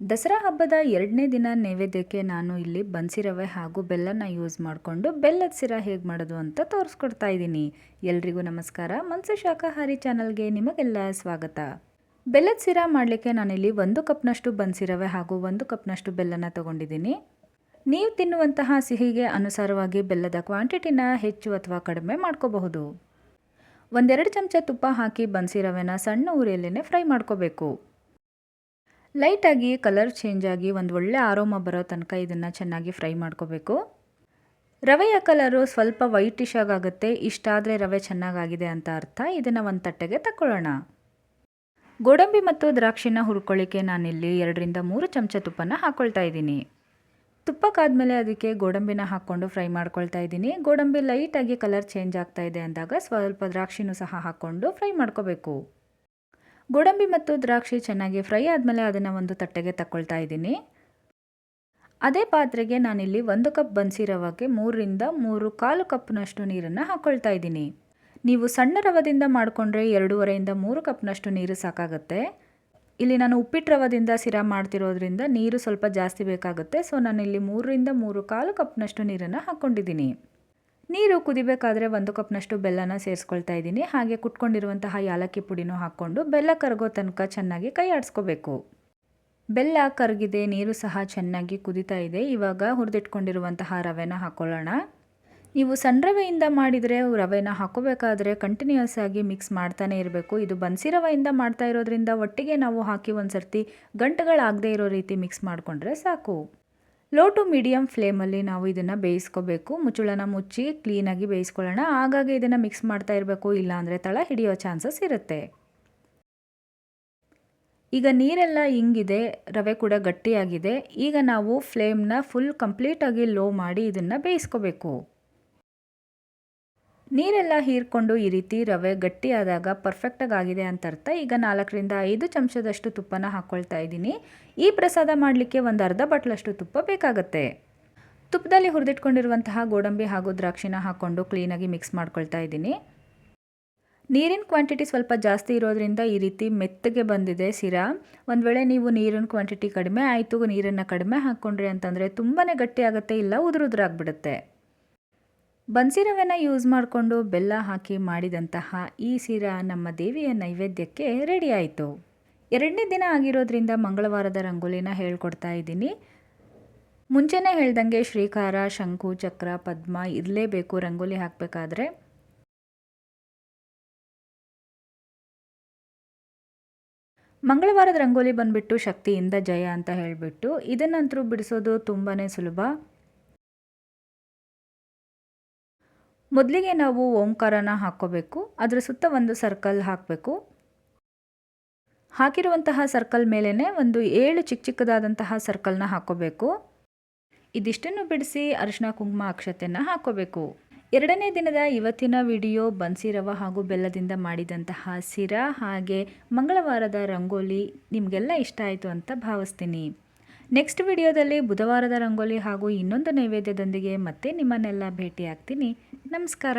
ದಸರಾ ಹಬ್ಬದ ಎರಡನೇ ದಿನ ನೈವೇದ್ಯಕ್ಕೆ ನಾನು ಇಲ್ಲಿ ಬನ್ಸಿ ರವೆ ಹಾಗೂ ಬೆಲ್ಲನ ಯೂಸ್ ಮಾಡಿಕೊಂಡು ಬೆಲ್ಲದ ಸಿರ ಹೇಗೆ ಮಾಡೋದು ಅಂತ ತೋರಿಸ್ಕೊಡ್ತಾ ಇದ್ದೀನಿ. ಎಲ್ರಿಗೂ ನಮಸ್ಕಾರ. ಮನ್ಸು ಶಾಖಾಹಾರಿ ಚಾನಲ್ಗೆ ನಿಮಗೆಲ್ಲ ಸ್ವಾಗತ. ಬೆಲ್ಲದ ಸಿರ ಮಾಡಲಿಕ್ಕೆ ನಾನಿಲ್ಲಿ ಒಂದು ಕಪ್ನಷ್ಟು ಬನ್ಸಿ ರವೆ ಹಾಗೂ ಒಂದು ಕಪ್ನಷ್ಟು ಬೆಲ್ಲನ ತೊಗೊಂಡಿದ್ದೀನಿ. ನೀವು ತಿನ್ನುವಂತಹ ಸಿಹಿಗೆ ಅನುಸಾರವಾಗಿ ಬೆಲ್ಲದ ಕ್ವಾಂಟಿಟಿನ ಹೆಚ್ಚು ಅಥವಾ ಕಡಿಮೆ ಮಾಡ್ಕೋಬಹುದು. ಒಂದೆರಡು ಚಮಚ ತುಪ್ಪ ಹಾಕಿ ಬನ್ಸಿ ರವೆನ ಸಣ್ಣ ಉರಿಯಲ್ಲೇ ಫ್ರೈ ಮಾಡ್ಕೋಬೇಕು. ಲೈಟಾಗಿ ಕಲರ್ ಚೇಂಜ್ ಆಗಿ ಒಂದು ಒಳ್ಳೆ ಆರೋಮ ಬರೋ ತನಕ ಇದನ್ನು ಚೆನ್ನಾಗಿ ಫ್ರೈ ಮಾಡ್ಕೋಬೇಕು. ರವೆಯ ಕಲರು ಸ್ವಲ್ಪ ವೈಟಿಶ್ ಆಗುತ್ತೆ ಇಷ್ಟಾದರೆ ರವೆ ಚೆನ್ನಾಗಾಗಿದೆ ಅಂತ ಅರ್ಥ. ಇದನ್ನು ಒಂದು ತಟ್ಟೆಗೆ ತಕ್ಕೊಳ್ಳೋಣ. ಗೋಡಂಬಿ ಮತ್ತು ದ್ರಾಕ್ಷಿನ ಹುರ್ಕೊಳ್ಳಿಕ್ಕೆ ನಾನಿಲ್ಲಿ ಎರಡರಿಂದ ಮೂರು ಚಮಚ ತುಪ್ಪನ ಹಾಕ್ಕೊಳ್ತಾ ಇದ್ದೀನಿ. ತುಪ್ಪಕ್ಕಾದಮೇಲೆ ಅದಕ್ಕೆ ಗೋಡಂಬಿನ ಹಾಕ್ಕೊಂಡು ಫ್ರೈ ಮಾಡ್ಕೊಳ್ತಾ ಇದ್ದೀನಿ. ಗೋಡಂಬಿ ಲೈಟಾಗಿ ಕಲರ್ ಚೇಂಜ್ ಆಗ್ತಾ ಇದೆ ಅಂದಾಗ ಸ್ವಲ್ಪ ದ್ರಾಕ್ಷಿನೂ ಸಹ ಹಾಕ್ಕೊಂಡು ಫ್ರೈ ಮಾಡ್ಕೋಬೇಕು. ಗೋಡಂಬಿ ಮತ್ತು ದ್ರಾಕ್ಷಿ ಚೆನ್ನಾಗಿ ಫ್ರೈ ಆದಮೇಲೆ ಅದನ್ನು ಒಂದು ತಟ್ಟೆಗೆ ತಗೊಳ್ತಾ ಇದ್ದೀನಿ. ಅದೇ ಪಾತ್ರೆಗೆ ನಾನಿಲ್ಲಿ ಒಂದು ಕಪ್ ಬನ್ಸಿ ರವಕ್ಕೆ ಮೂರರಿಂದ ಮೂರು ಕಾಲು ಕಪ್ನಷ್ಟು ನೀರನ್ನು ಹಾಕ್ಕೊಳ್ತಾ ಇದ್ದೀನಿ. ನೀವು ಸಣ್ಣ ರವದಿಂದ ಮಾಡಿಕೊಂಡ್ರೆ ಎರಡೂವರೆಯಿಂದ ಮೂರು ಕಪ್ನಷ್ಟು ನೀರು ಸಾಕಾಗುತ್ತೆ. ಇಲ್ಲಿ ನಾನು ಉಪ್ಪಿಟ್ಟು ರವದಿಂದ ಸಿರಾ ಮಾಡ್ತಿರೋದ್ರಿಂದ ನೀರು ಸ್ವಲ್ಪ ಜಾಸ್ತಿ ಬೇಕಾಗುತ್ತೆ. ಸೊ ನಾನಿಲ್ಲಿ ಮೂರರಿಂದ ಮೂರು ಕಾಲು ಕಪ್ನಷ್ಟು ನೀರನ್ನು ಹಾಕ್ಕೊಂಡಿದ್ದೀನಿ ನೀರು ಕುದಿಬೇಕಾದ್ರೆ ಒಂದು ಕಪ್ನಷ್ಟು ಬೆಲ್ಲನ ಸೇರಿಸ್ಕೊಳ್ತಾ ಇದ್ದೀನಿ. ಹಾಗೆ ಕುಟ್ಕೊಂಡಿರುವಂತಹ ಯಾಲಕ್ಕಿ ಪುಡಿನೂ ಹಾಕ್ಕೊಂಡು ಬೆಲ್ಲ ಕರಗೋ ತನಕ ಚೆನ್ನಾಗಿ ಕೈ ಆಡಿಸ್ಕೋಬೇಕು. ಬೆಲ್ಲ ಕರಗಿದೆ, ನೀರು ಸಹ ಚೆನ್ನಾಗಿ ಕುದಿತಾ ಇದೆ. ಇವಾಗ ಹುರಿದಿಟ್ಕೊಂಡಿರುವಂತಹ ರವೆನ ಹಾಕ್ಕೊಳ್ಳೋಣ ನೀವು ಸಣ್ಣ ರವೆಯಿಂದ ಮಾಡಿದರೆ ರವೆನ ಹಾಕೋಬೇಕಾದ್ರೆ ಕಂಟಿನ್ಯೂಸ್ ಆಗಿ ಮಿಕ್ಸ್ ಮಾಡ್ತಾನೆ ಇರಬೇಕು. ಇದು ಬನ್ಸಿ ರವೆಯಿಂದ ಮಾಡ್ತಾ ಇರೋದ್ರಿಂದ ಒಟ್ಟಿಗೆ ನಾವು ಹಾಕಿ ಒಂದು ಸರ್ತಿ ಗಂಟುಗಳಾಗದೇ ಇರೋ ರೀತಿ ಮಿಕ್ಸ್ ಮಾಡಿಕೊಂಡ್ರೆ ಸಾಕು. ಲೋ ಟು ಮೀಡಿಯಮ್ ಫ್ಲೇಮಲ್ಲಿ ನಾವು ಇದನ್ನು ಬೇಯಿಸ್ಕೋಬೇಕು. ಮುಚ್ಚುಳನ ಮುಚ್ಚಿ ಕ್ಲೀನಾಗಿ ಬೇಯಿಸ್ಕೊಳ್ಳೋಣ. ಹಾಗಾಗಿ ಇದನ್ನು ಮಿಕ್ಸ್ ಮಾಡ್ತಾ ಇರಬೇಕು. ಇಲ್ಲಾಂದರೆ ತಳ ಹಿಡಿಯೋ ಚಾನ್ಸಸ್ ಇರುತ್ತೆ. ಈಗ ನೀರೆಲ್ಲ ಹಿಂಗಿದೆ ರವೆ ಕೂಡ ಗಟ್ಟಿಯಾಗಿದೆ. ಈಗ ನಾವು ಫ್ಲೇಮ್ನ ಫುಲ್ ಕಂಪ್ಲೀಟಾಗಿ ಲೋ ಮಾಡಿ ಇದನ್ನು ಬೇಯಿಸ್ಕೋಬೇಕು. ನೀರೆಲ್ಲ ಹೀರ್ಕೊಂಡು ಈ ರೀತಿ ರವೆ ಗಟ್ಟಿಯಾದಾಗ ಪರ್ಫೆಕ್ಟಾಗಿ ಆಗಿದೆ ಅಂತ ಅರ್ಥ ಈಗ ನಾಲ್ಕರಿಂದ ಐದು ಚಮಚದಷ್ಟು ತುಪ್ಪನ ಹಾಕ್ಕೊಳ್ತಾ ಇದ್ದೀನಿ. ಈ ಪ್ರಸಾದ ಮಾಡಲಿಕ್ಕೆ ಒಂದು ಅರ್ಧ ಬಟ್ಲಷ್ಟು ತುಪ್ಪ ಬೇಕಾಗುತ್ತೆ. ತುಪ್ಪದಲ್ಲಿ ಹುರಿದಿಟ್ಕೊಂಡಿರುವಂತಹ ಗೋಡಂಬಿ ಹಾಗೂ ದ್ರಾಕ್ಷಿನ ಹಾಕ್ಕೊಂಡು ಕ್ಲೀನಾಗಿ ಮಿಕ್ಸ್ ಮಾಡ್ಕೊಳ್ತಾ ಇದ್ದೀನಿ. ನೀರಿನ ಕ್ವಾಂಟಿಟಿ ಸ್ವಲ್ಪ ಜಾಸ್ತಿ ಇರೋದ್ರಿಂದ ಈ ರೀತಿ ಮೆತ್ತಗೆ ಬಂದಿದೆ ಸಿರಾ ಒಂದು ವೇಳೆ ನೀವು ನೀರಿನ ಕ್ವಾಂಟಿಟಿ ಕಡಿಮೆ ಆಯಿತು, ನೀರನ್ನು ಕಡಿಮೆ ಹಾಕ್ಕೊಂಡ್ರಿ ಅಂತಂದರೆ ತುಂಬಾ ಗಟ್ಟಿಯಾಗುತ್ತೆ, ಇಲ್ಲ ಉದುರುದ್ರಾಗ್ಬಿಡುತ್ತೆ. ಬನ್ಸಿ ರವೆನ ಯೂಸ್ ಮಾಡಿಕೊಂಡು ಬೆಲ್ಲ ಹಾಕಿ ಮಾಡಿದಂತಹ ಈ ಸೀರ ನಮ್ಮ ದೇವಿಯ ನೈವೇದ್ಯಕ್ಕೆ ರೆಡಿ ಆಯಿತು. ಎರಡನೇ ದಿನ ಆಗಿರೋದ್ರಿಂದ ಮಂಗಳವಾರದ ರಂಗೋಲಿನ ಹೇಳ್ಕೊಡ್ತಾ ಇದ್ದೀನಿ. ಮುಂಚೆನೇ ಹೇಳ್ದಂಗೆ ಶ್ರೀಕಾರ, ಶಂಕು, ಚಕ್ರ, ಪದ್ಮ ಇರಲೇಬೇಕು ರಂಗೋಲಿ ಹಾಕಬೇಕಾದ್ರೆ. ಮಂಗಳವಾರದ ರಂಗೋಲಿ ಬಂದುಬಿಟ್ಟು ಶಕ್ತಿಯಿಂದ ಜಯ ಅಂತ ಹೇಳಿಬಿಟ್ಟು ಇದನ್ನಂತರೂ ಬಿಡಿಸೋದು ತುಂಬಾ ಸುಲಭ. ಮೊದಲಿಗೆ ನಾವು ಓಂಕಾರನ ಹಾಕ್ಕೋಬೇಕು, ಅದರ ಸುತ್ತ ಒಂದು ಸರ್ಕಲ್ ಹಾಕಬೇಕು. ಹಾಕಿರುವಂತಹ ಸರ್ಕಲ್ ಮೇಲೇ ಒಂದು ಏಳು ಚಿಕ್ಕ ಚಿಕ್ಕದಾದಂತಹ ಸರ್ಕಲ್ನ ಹಾಕ್ಕೋಬೇಕು. ಇದಿಷ್ಟನ್ನು ಬಿಡಿಸಿ ಅರಿಶಿನ ಕುಂಕುಮ ಅಕ್ಷತೆಯನ್ನು ಹಾಕ್ಕೋಬೇಕು. ಎರಡನೇ ದಿನದ ಇವತ್ತಿನ ವಿಡಿಯೋ ಬನ್ಸಿ ರವ ಹಾಗೂ ಬೆಲ್ಲದಿಂದ ಮಾಡಿದಂತಹ ಸಿರ ಹಾಗೆ ಮಂಗಳವಾರದ ರಂಗೋಲಿ ನಿಮಗೆಲ್ಲ ಇಷ್ಟ ಆಯಿತು ಅಂತ ಭಾವಿಸ್ತೀನಿ. ನೆಕ್ಸ್ಟ್ ವಿಡಿಯೋದಲ್ಲಿ ಬುಧವಾರದ ರಂಗೋಲಿ ಹಾಗೂ ಇನ್ನೊಂದು ನೈವೇದ್ಯದೊಂದಿಗೆ ಮತ್ತೆ ನಿಮ್ಮನ್ನೆಲ್ಲ ಭೇಟಿ ಆಗ್ತೀನಿ ನಮಸ್ಕಾರ.